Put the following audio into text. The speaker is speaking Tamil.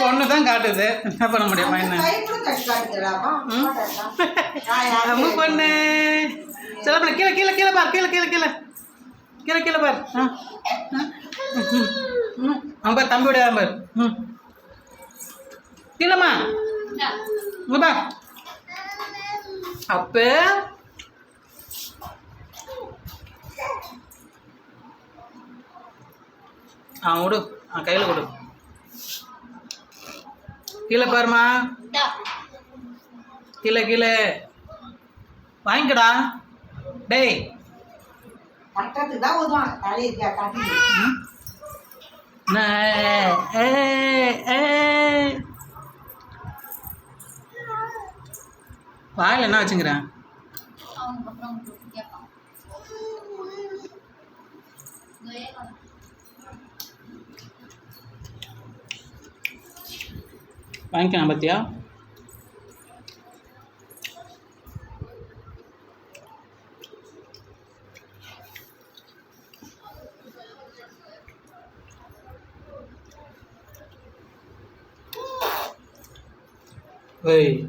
பொண்ணு தான் காட்டுது. என்ன பண்ண முடியுமா? என்ன? அம்மு. பொண்ணு. சில பண்ண கீழே கீழே கீழே பார் கீழே கீழே கீழே. கீழே கீழே பார். அவன் பார் தம்பி விட பார். ம். கீழேம்மா இங்க பார். அப்போ. ஆ விடு ஆ கையில் கொடு. கீழே பாருமா கீழே கீழே. வாங்கிக்கடா. டேய். வாயில் என்ன வச்சுங்கிறேன் அவனுக்கு அப்புறம் கேட்பான். வாங்கிக்கலாம் பார்த்தியா Hey.